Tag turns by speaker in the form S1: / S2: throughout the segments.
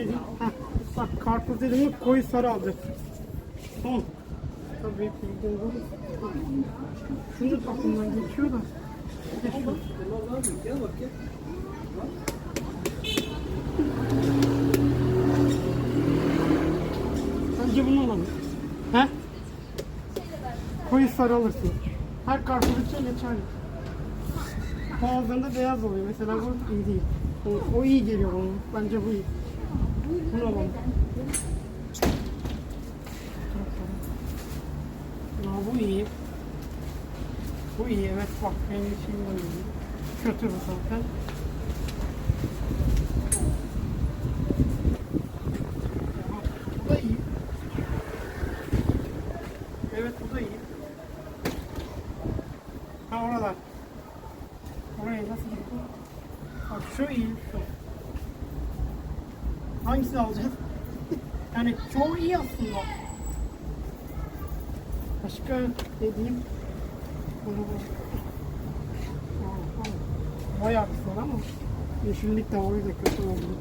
S1: diyeyim? Heh, bak karpuz dedim koyu sarı alacaksın. Tabii bildiğin bu. Şunu aklımdan geçiyor da. Şu. Bence bunu alalım. He? Koyu sarı alırsın. Her karpuz için geçerli. Bazılarında beyaz oluyor. Mesela bu iyi değil. O, o iyi geliyor bana. Bence bu iyi. Bunu alalım. Ya bu iyi. Bu iyi evet bak benim için bu iyi. Kötü bu zaten. Bu da iyi. Evet bu da iyi. Ha oralar. Oraya nasıl gitti? Bak şu iyi şu. Hangisini alacağız? yani çoğu iyi aslında. Başka ne diyeyim? Bunu tamam. Bayağı güzel ama yeşillik de o yüzden kötü oldu.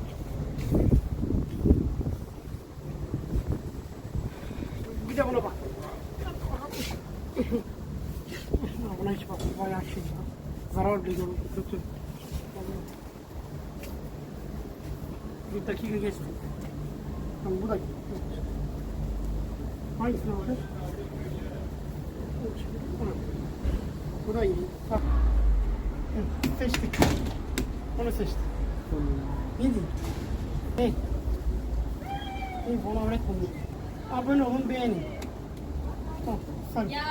S1: Bir de buna bak. Buna hiç bak. Bayağı şey ya. Zarar veriyor. Kötü. Bir dakika geçti. Tamam bu da alacağız? Bunu. Bu iyi. Bak. Seçtik. Onu seçtik. Ne diyeyim? Ne? Ne? Bana öğret bunu. Abone olun, beğenin. Tamam. Sarı.
S2: Ya